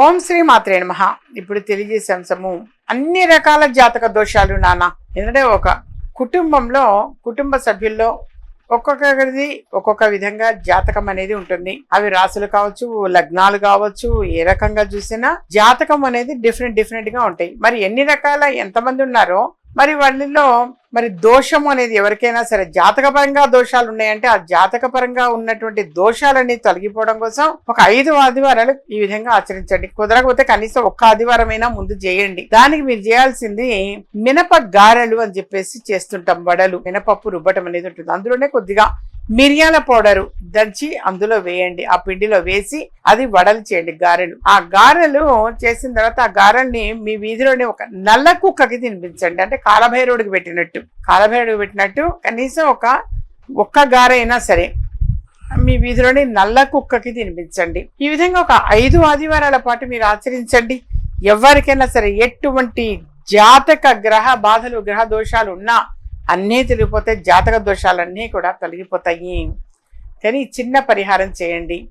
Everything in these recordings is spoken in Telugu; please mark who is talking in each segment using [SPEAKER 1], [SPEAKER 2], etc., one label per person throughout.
[SPEAKER 1] ఓం శ్రీ మాత్రే నమ. ఇప్పుడు తెలియజేసే అంశము అన్ని రకాల జాతక దోషాలు నాన్న ఎందుకంటే ఒక కుటుంబంలో కుటుంబ సభ్యుల్లో ఒక్కొక్కరిది ఒక్కొక్క విధంగా జాతకం అనేది ఉంటుంది. అవి రాసులు కావచ్చు లగ్నాలు కావచ్చు ఏ రకంగా చూసినా జాతకం అనేది డిఫరెంట్ డిఫరెంట్గా ఉంటాయి. మరి ఎన్ని రకాల ఎంతమంది ఉన్నారో మరి వాళ్ళలో మరి దోషం అనేది ఎవరికైనా సరే జాతకపరంగా దోషాలు ఉన్నాయంటే ఆ జాతకపరంగా ఉన్నటువంటి దోషాలన్నీ తొలగిపోవడం కోసం ఒక ఐదు ఆదివారాలు ఈ విధంగా ఆచరించండి. కుదరకపోతే కనీసం ఒక్క ఆదివారమైనా ముందు చేయండి. దానికి మీరు చేయాల్సింది మినప గారెలు అని చెప్పేసి చేస్తుంటాం వడలు. మినపప్పు రుబ్బటం అనేది ఉంటుంది. అందులోనే కొద్దిగా మిరియాల పౌడరు దంచి అందులో వేయండి. ఆ పిండిలో వేసి అది వడలు చేయండి గారెలు. ఆ గారెలు చేసిన తర్వాత ఆ గారెల్ని మీ వీధిలోనే ఒక నల్ల కుక్కకి తినిపించండి. అంటే కాలభైరవుడికి పెట్టినట్టు. కాలభైరవుడికి పెట్టినట్టు కనీసం ఒక ఒక్క గారె అయినా సరే మీ వీధిలోని నల్ల కుక్కకి తినిపించండి. ఈ విధంగా ఒక ఐదు ఆదివారాల పాటు మీరు ఆచరించండి. ఎవరికైనా సరే ఎటువంటి జాతక గ్రహ బాధలు గ్రహ దోషాలు ఉన్నా అన్నీ తిరిగిపోతే జాతక దోషాలన్నీ కూడా తొలగిపోతాయి. కానీ చిన్న పరిహారం చేయండి.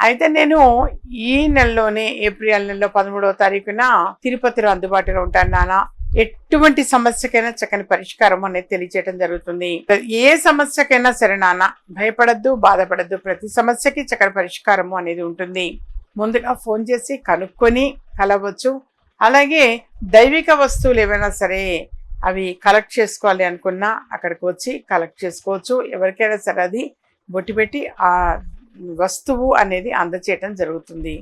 [SPEAKER 1] అయితే నేను ఈ నెలలోనే ఏప్రిల్ నెలలో పదమూడవ తారీఖున తిరుపతిలో అందుబాటులో ఉంటాను నాన్న ఎటువంటి సమస్యకైనా చక్కని పరిష్కారం అనేది తెలియచేయడం జరుగుతుంది. ఏ సమస్యకైనా సరే నాన్న భయపడద్దు బాధపడద్దు. ప్రతి సమస్యకి చక్కని పరిష్కారము అనేది ఉంటుంది. ముందుగా ఫోన్ చేసి కనుక్కొని కలవచ్చు. అలాగే దైవిక వస్తువులు ఏవైనా సరే అవి కలెక్ట్ చేసుకోవాలి అనుకున్నా అక్కడికి వచ్చి కలెక్ట్ చేసుకోవచ్చు. ఎవరికైనా సరే అది బొట్టు పెట్టి ఆ వస్తువు అనేది అందచేయటం జరుగుతుంది.